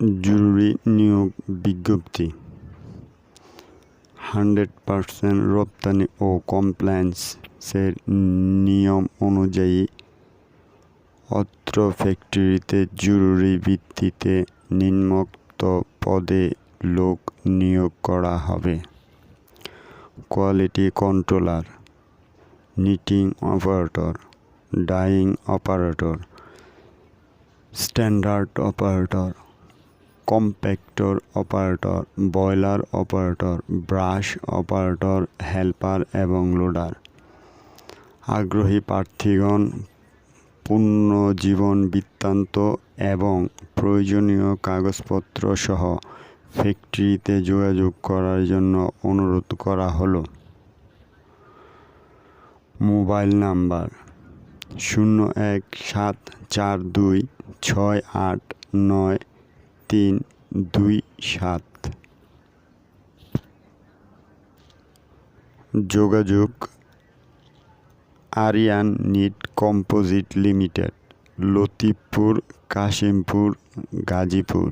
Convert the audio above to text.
জরুরি নিয়োগ বিজ্ঞপ্তি। হান্ড্রেড পার্সেন্ট রপ্তানি ও কমপ্লায়েন্সের নিয়ম অনুযায়ী অত্র ফ্যাক্টরিতে জরুরি ভিত্তিতে নিম্নোক্ত পদে লোক নিয়োগ করা হবে। Quality controller, knitting operator, dyeing operator, standard operator compactor operator boiler operator brush operator helper এবং লোডার আগ্রহী প্রার্থীগণ পূর্ণ জীবন বৃত্তান্ত এবং প্রয়োজনীয় কাগজপত্র সহ ফ্যাক্টরিতে যোগাযোগ করার জন্য অনুরোধ করা হলো। মোবাইল নাম্বার শূন্য এক সাত চার দুই ছয় আট নয় তিন দুই সাত। যোগাযোগ Aryan knit composite limited Latifpur Kashimpur Gazipur.